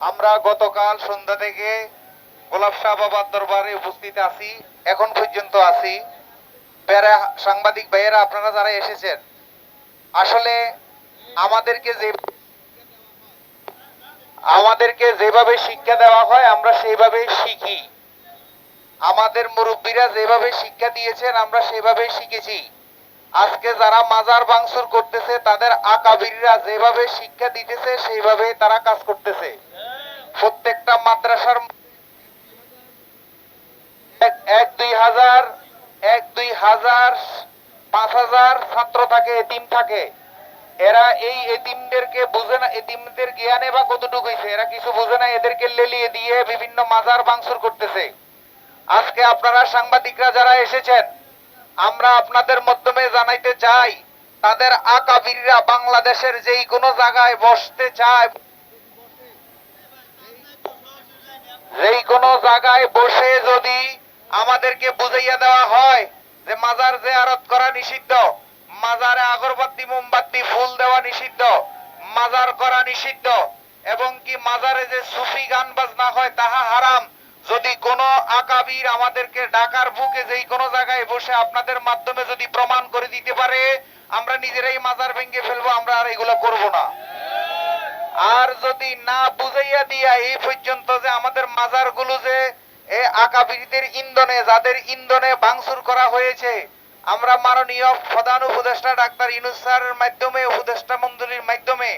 আমরা গতকাল সন্ধ্যা থেকে গোলাপ শাহ বাবার দরবারে উপস্থিত আছি, এখন পর্যন্ত আছি। প্যারা সাংবাদিক ভাইয়েরা, আপনারা যারা এসেছেন, আসলে আমাদেরকে যে আমাদেরকে যেভাবে শিক্ষা দেওয়া হয়, আমরা সেইভাবে শিখি। আমাদের মুরব্বীরা যেভাবে শিক্ষা দিয়েছেন, আমরা সেভাবে শিখেছি। আজকে যারা মাজার ভাঙচুর করতেছে, তাদের আকাবিররা যেভাবে শিক্ষা দিতেছে সেইভাবে তারা কাজ করতেছে। প্রত্যেকটা মাদ্রাসার ছাত্র থাকে, এতিম থাকে। এরা এই এতিমদেরকে বুঝে না, এতিমদের জ্ঞানে বা কতটুকু হইছে, এরা কিছু বুঝে না, এদেরকে লেলিয়ে দিয়ে বিভিন্ন মাজার ভাঙচুর করতেছে। আজকে আপনারা সাংবাদিকরা যারা এসেছেন, আমরা আপনাদের মাধ্যমে জানাইতে চাই, তাদের আকাবিররা বাংলাদেশের যেই কোনো জায়গায় বসতে চায় যেই কোনো জায়গায় বসে যদি আমাদেরকে বুঝাইয়া দেওয়া হয় যে মাজার জিয়ারত করা নিষিদ্ধ, মাজারে আগরবাতি, মোমবাতি, ফুল দেওয়া নিষিদ্ধ, মাজার করা নিষিদ্ধ, এবং কি মাজারে যে সুফি গান বাজনা হয় তাহা হারাম, যদি কোনো আকাবির আমাদেরকে ডাকার বুকে যেই কোনো জায়গায় বসে আপনাদের মাধ্যমে যদি প্রমাণ করে দিতে পারে, আমরা নিজেরাই মাজার ভেঙে ফেলব, আমরা আর এগুলো করব না। আর যদি না বুঝাইয়া দিয়া এই পর্যন্ত যে আমাদের মাজারগুলো যে এ আকাবিরদের ইন্ধনে, যাদের ইন্ধনে ভাঙচুর করা হয়েছে, আমরা মাননীয় প্রধান উপদেষ্টা ডাক্তার ইনুস স্যারের মাধ্যমে, উপদেষ্টা মন্ডলীর মাধ্যমে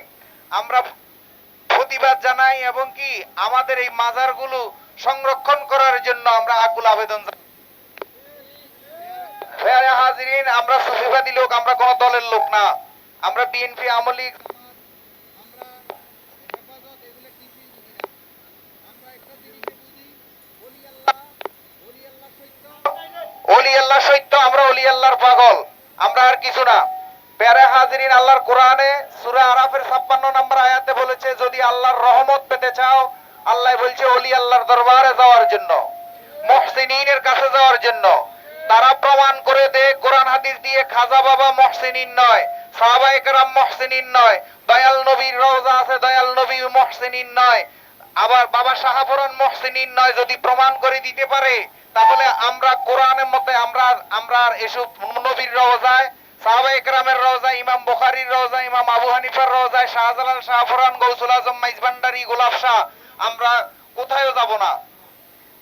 আমরা প্রতিবাদ জানাই এবং কি আমাদের এই মাজারগুলো সংরক্ষণ করার জন্য আমরা আকুল আবেদন জানাই। আমরা সুফিবাদী লোক, আমরা কোন দলের লোক না আমরা বিএনপি আমলি অলি আল্লাহ সত্য আমরা অলি আল্লাহর পাগল। আমরা আর কিছু না। প্যারে হাজিরিন আল্লাহর কোরআনে সূরা আরাফের 56 নম্বর আয়াতে বলেছে, যদি আল্লাহর রহমত পেতে চাও, আল্লাহ বলছে অলি আল্লাহর দরবারে যাওয়ার জন্য, মুহসিনিনের কাছে যাওয়ার জন্য। তারা প্রমাণ করে দে, কোরআন হাদিস দিয়ে খাজা বাবা মুহসিনিন নয় সাহাবা একরাম মুহসিনিন নয়, দয়াল নবীর রওজা আছে, দয়াল নবী মুহসিনিন নয়। আবার বাবা শাহাবরণ মহসিনিন নয় যদি প্রমাণ করে দিতে পারে, তাহলে আমরা কোরআনের মতে আমরা আমরা এসব নবীর রওজায় সাহাবা একরামের রওজায়, ইমাম বুখারীর রওজায়, ইমাম আবু হানিফার রওজায়, শাহজালাল শাহফরান গৌসুল আজম মাইজভান্ডারি গোলাপ শাহ, আমরা কোথায়ও যাব না।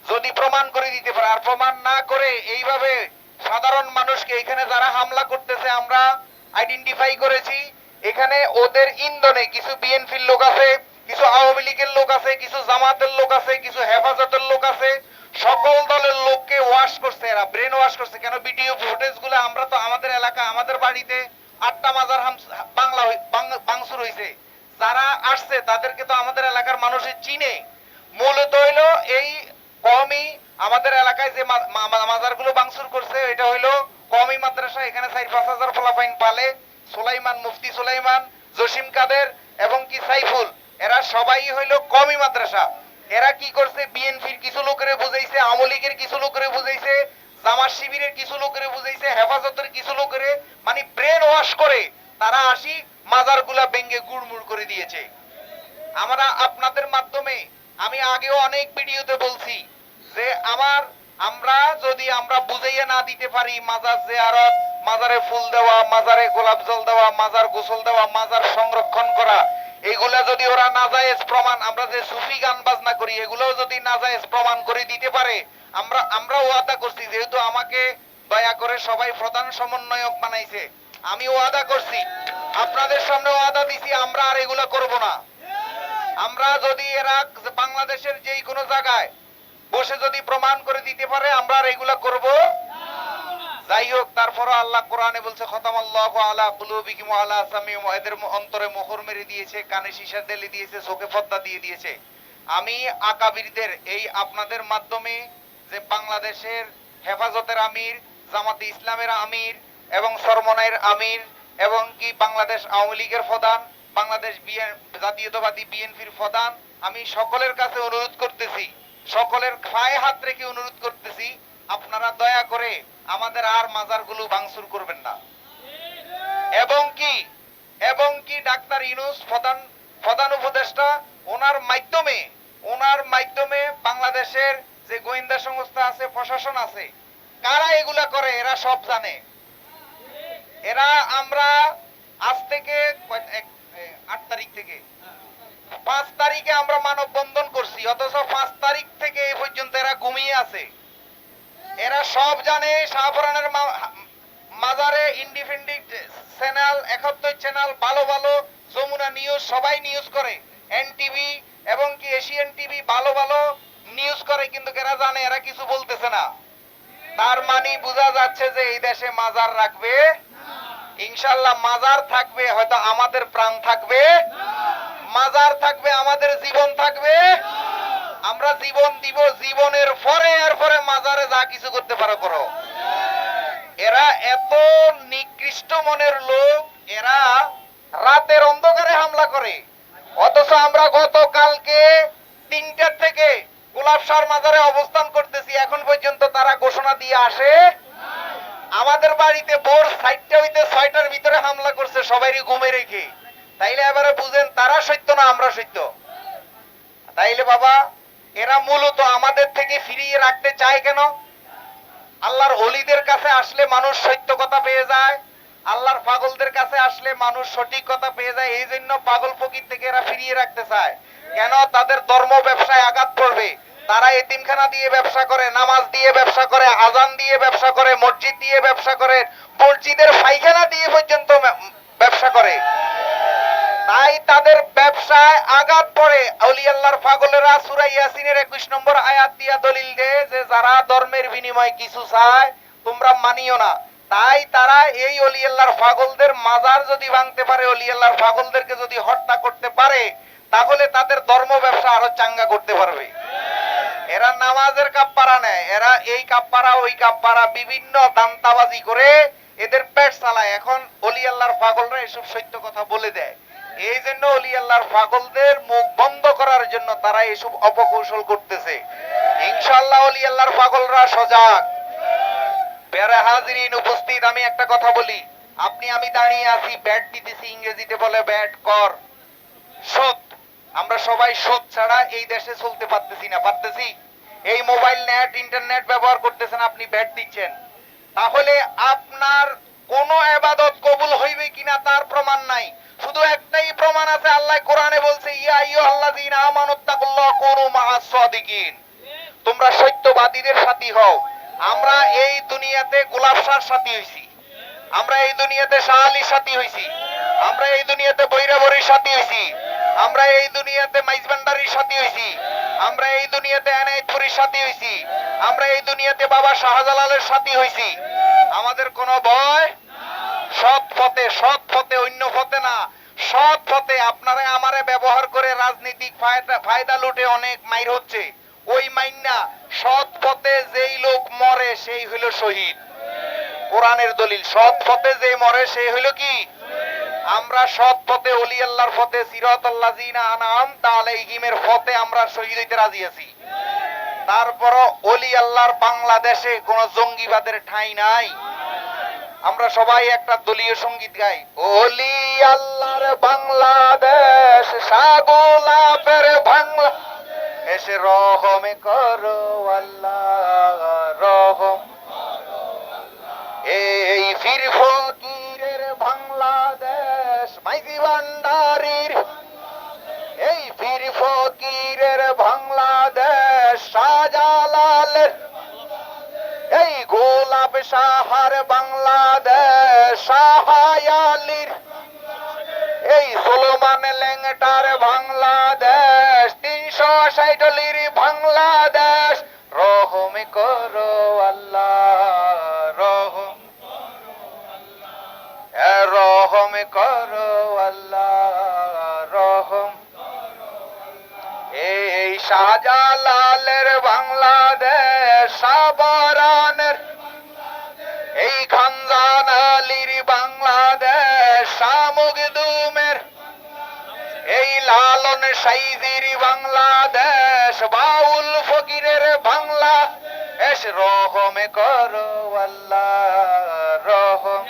যদি প্রমাণ করে দিতে পারে, আর প্রমাণ না করে এইভাবে সাধারণ মানুষকে এখানে যারা হামলা করতেছে, আমরা আইডেন্টিফাই করেছি, এখানে ওদের ইন্ধনে কিছু বিএনপির লোক আছে কিছু আওয়ামী লীগের লোক আছে, কিছু জামাতের লোক আছে, কিছু হেফাজতের লোক আছে। সকল দলের লোককে ওয়াশ করছে, এরা ব্রেন ওয়াশ করছে। কেন ভিডিও ফুটেজগুলো আমরা তো আমাদের এলাকা, আমাদের বাড়িতে আটটা মাজার বাংলা বাংসুর হইছে। যারা আসছে, তাদেরকে তো আমাদের এলাকার মানুষের চিনে। মূলত হইল এই কমই আমাদের এলাকায় যে মা- মা- মাজারগুলো বাংসুর করছে, এটা হইল কমই মাদ্রাসা। এখানে চার পাঁচ হাজার ফলাফাইন পালে সুলাইমান, মুফতি সোলাইমান, জসিম কাদের এবং কি সাইফুল। এরা সবাই হইল কমই মাদ্রাসা। এরা কি করছে? বিএনপির কিছু লোকেরে বুঝাইছে, আওয়ামী লীগের কিছু লোকেরে বুঝাইছে, জামাত শিবিরের কিছু লোকেরে বুঝাইছে, হেফাজতের কিছু লোকেরে মানে ব্রেন ওয়াশ করে তারা আসি মাজারগুলা ভেঙ্গে গুড়মুড় করে দিয়েছে। আমরা আপনাদের মাধ্যমে, আমি আগেও অনেক ভিডিওতে বলছি যে আমার, আমরা যদি আমরা বুঝাইয়া না দিতে পারি মাজার জিয়ারত, মাজারে ফুল দেওয়া, মাজারে গোলাপ জল দেওয়া, মাজার গোসল দেওয়া, মাজার সংরক্ষণ করা এগুলা যদি ওরা নাজায়েজ প্রমাণ। আমরা যে সুফি গান বাজনা করি, এগুলোও যদি নাজায়েজ প্রমাণ করে দিতে পারে। আমরা আমরা ওয়াদা করছি, যেহেতু আমাকে দয়া করে সবাই প্রধান সমন্বয়ক বানাইছে, আমি ওয়াদা করছি। আপনাদের সামনে ওয়াদা দিছি, আমরা আর এগুলা করব না। আমরা যদি এরা বাংলাদেশের যেই কোনো জায়গায় বসে যদি প্রমাণ করে দিতে পারে, আমরা আর এগুলা করব যাই হোক, তারপরও আল্লাহ কোরআনে বলছে খতাম আল্লাহ আলা কুলুবিহিম ওয়া আলা সামিহিম এদের অন্তরে মোহর মেরে দিয়েছে, কানে সীসা দেলে দিয়েছে, চোখে পর্দা দিয়ে দিয়েছে। আমি আকাবিরদের এই আপনাদের মাধ্যমে যে বাংলাদেশের হেফাজতের আমির, জামাতে ইসলামের আমির এবং সরমনাইয়ের আমির এবং কি বাংলাদেশ আওয়ামী লীগের প্রধান, বাংলাদেশ জাতীয়তাবাদী বিএনপির প্রধান, আমি সকলের কাছে অনুরোধ করতেছি, সকলের পায়ে হাত রেখে অনুরোধ করতেছি, আপনারা দয়া করে আমাদের আর মাজারগুলো ভাঙচুর করবেন না। এবং কি? এবং কি ডাক্তার ইনুস প্রধান প্রধান উপদেষ্টা, ওনার মাধ্যমে ওনার মাধ্যমে বাংলাদেশের যে গোয়েন্দা সংস্থা আছে, প্রশাসন আছে, কারা এগুলা করে? এরা সব জানে। এরা আমরা আজ থেকে আট তারিখ থেকে। পাঁচ তারিখে আমরা মানববন্ধন করছি, অথচ পাঁচ তারিখ থেকে এই পর্যন্ত এরা ঘুমিয়ে আছে। এরা সব জানে শাহপুরানের মাজারে ইন্ডিপেন্ডেন্ট চ্যানেল, একাত্তর চ্যানেল, ভালো ভালো যমুনা নিউজ সবাই নিউজ করে। এনটিভি এবং কি এশিয়ান টিভি ভালো ভালো নিউজ করে, কিন্তু এরা জানে, এরা কিছু বলতেছে না। তার মানে বোঝা যাচ্ছে যে এই দেশে মাজার রাখবে। ইনশাল্লাহ মাজার থাকবে, হয়তো আমাদের প্রাণ থাকবে। মাজার থাকবে, আমাদের জীবন থাকবে। আমরা জীবন দিব জীবনের পরে এর পরে মাজারে যা কিছু করতে পারো করো। এরা এত নিকৃষ্ট মনের লোক, এরা রাতের অন্ধকারে হামলা করে। অথচ আমরা গতকালকে তিনটার থেকে গোলাপসার মাজারে অবস্থান করতেছি, এখন পর্যন্ত তারা ঘোষণা দিয়ে আসে, আমাদের বাড়িতে ভোর সাইটটা হইতে ছয়টার ভিতরে হামলা করছে সবাইরই ঘুমে রেখে। তাইলে এবারে বুঝেন তারা সত্য না আমরা সত্য? তাইলে বাবা এরা মূলত আমাদের থেকে ফিরিয়ে রাখতে চায় কেন? আল্লাহর অলিদের কাছে আসলে মানুষ সত্য কথা পেয়ে যায়, আল্লাহর পাগলদের কাছে আসলে মানুষ সঠিক কথা পেয়ে যায় এই জন্য পাগল ফকির থেকে এরা ফিরিয়ে রাখতে চায়। কেন? তাদের ধর্ম ব্যবসায় আঘাত পড়বে তারা এতিমখানা দিয়ে ব্যবসা করে, নামাজ দিয়ে ব্যবসা করে, আজান দিয়ে ব্যবসা করে, মসজিদ দিয়ে ব্যবসা করে, মসজিদের পায়খানা দিয়ে পর্যন্ত ব্যবসা করে। তাই তাদের ব্যবসায় আঘাত পড়ে। আল্লাহর পাগলেরা সূরা ইয়াসিনের 21 নম্বর আয়াত দিয়া দলিল দেয় যে যারা ধর্মের বিনিময়ে কিছু চায়, তোমরা মানিও না। তাই তারা এই অলি আল্লাহর পাগলদের মাজার যদি ভাঙতে পারে, অলি আল্লাহর পাগলদেরকে যদি হত্যা করতে পারে, তাহলে তাদের ধর্ম ব্যবসা আরও চাঙ্গা করতে পারবে। এরা নামাজের কাপ্পারা নেয়। এরা এই কাপ্পারা, ওই কাপ্পারা, বিভিন্ন দান্তাবাজি করে এদের পেট চালায়। এখন অলি আল্লাহর পাগলরা এসব সত্য কথা বলে দেয়। এই জন্য অলি আল্লাহর পাগলদের মুখ বন্ধ করার জন্য তারা এসব অপকৌশল করতেছে। ইনশাআল্লাহ অলি আল্লাহর পাগলরা সজাগ। প্যারা উপস্থিত, আমি একটা কথা বলি। আপনি, আমি দাঁড়িয়ে আছি, ব্যাট দিতেছি, ইংরেজিতে বলে ব্যাট কর। সুদ, আমরা সবাই সুদ ছাড়া এই দেশে চলতে পারতেছি না, পারতেছি? এই মোবাইল নেট, ইন্টারনেট ব্যবহার করতেছেন, আপনি ব্যাট দিচ্ছেন। তাহলে আপনার কোন এবাদত কবুল হইবে কিনা তার প্রমাণ নাই। শুধু একটাই প্রমাণ আছে, আল্লাহ কোরআনে বলছে তোমরা সত্যবাদীদের সাথী হও। আমরা এই দুনিয়াতে গোলাপসার সাথী হইছি। আমরা এই দুনিয়াতে শাহালির সাথী হইছি। আমরা এই দুনিয়াতে বৈরাবরীর সাথী হইছি। আমরা এই দুনিয়াতে মাইজবান্ডারির সাথী হইছি। আমরা এই দুনিয়াতে এনায়েতপুরীর সাথী হইছি। আমরা এই দুনিয়াতে বাবা শাহজালালের সাথী হইছি। আমাদের কোনো ভয়? সৎ পথে সৎ পথে, অন্য পথে না। সৎ পথে আপনারা আমারে ব্যবহার করে রাজনৈতিক ফায়দা লুটে অনেক মাইর হচ্ছে। ওই মাইন্না সৎ পথে যেই লোক মরে, সেই হইল শহীদ। কোরআনের দলিল সৎ পথে যে মরে, সেই হইল কি? আমরা সৎ পথে অলি আল্লাহর পথে সিরাত আল্লাহ জিনা আনাম তালাইহিমের পথে আমরা শহীদ হইতে রাজি আছি। তারপরও অলি আল্লাহর বাংলাদেশে কোন জঙ্গিবাদের ঠাঁই নাই। আমরা সবাই একটা দলীয় সংগীত গাই। অলি আল্লাহর বাংলাদেশ সাগোলাপের বাংলা। এসে রহমে করো আল্লাহ, রহম। এই ফির ফকিরের বাংলাদেশ মাইজি ভান্ডারির সাহার বাংলাদেশ এই সোলোমান ল্যাংটার বাংলাদেশ, তিনশো ষাটলির বাংলাদেশ। রহম করো আল্লাহ, রহম রহম করো আল্লাহ, রহম এই শাহজালালের বাংলাদেশ, সাবরানের সাইজির বাংলাদেশ, বাউল ফকিরের বাংলাদেশ রহমে করো আল্লাহ, রহম।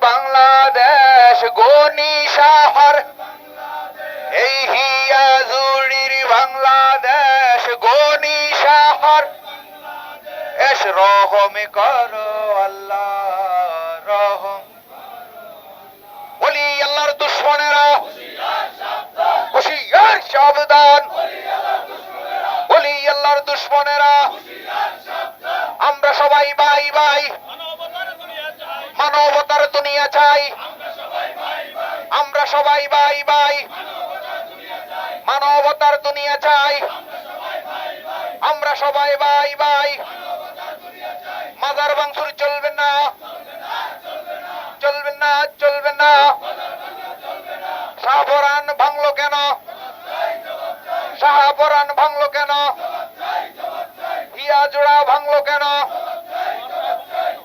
বাংলাদেশ, গনি সাহার। এই হিয়া বাংলাদেশ, গনি সাহার। এস রহম করো আল্লাহ, রহম। বলি দুশ্মনেরা। হুশিয়ার সাবধান। বলি আল্লাহর দুশ্মনেরা। আমরা সবাই ভাই ভাই মানবতার দুনিয়া চাই। আমরা সবাই ভাই ভাই মানবতার দুনিয়া চাই। আমরা সবাই ভাই ভাই মাদার বাংসুর চলবে না। চলবে না চলবে না। শাহপরান ভাঙলো কেন? শাহপরান ভাঙলো কেন? হিয়া জোড়া ভাঙলো কেন?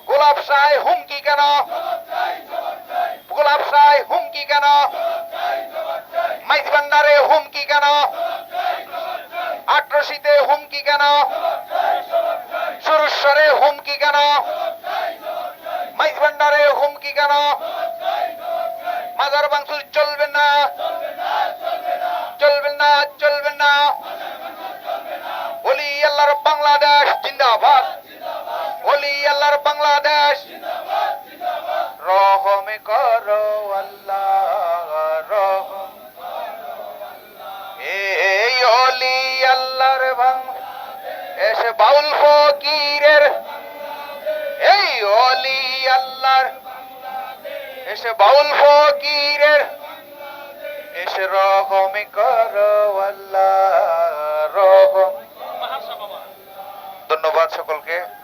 গোলাপ সাই হুমকি কেন? গোলাপ সাই হুমকি কেন? মাইজ ভান্ডারে হুমকি কেন? আট্রসিতে হুমকি কেন? সুরেশ্বরে হুমকি কেন? মাইজ ভান্ডারে হুমকি কেন? মাজার বাংসুর চলবে না। চলবে না চলবে না। বলি আল্লাহর বাংলাদেশ, জিন্দাবাদ। বলি আল্লাহর বাংলাদেশ। রহমে করো আল্লাহ রহম। এই অলি আল্লাহর বাংলাদেশ। বাউল ফকিরের। এই অলি আল্লাহর এসে বাউল ফকিরের। এসে রহমে করো আল্লাহ রহম। ধন্যবাদ সকলকে।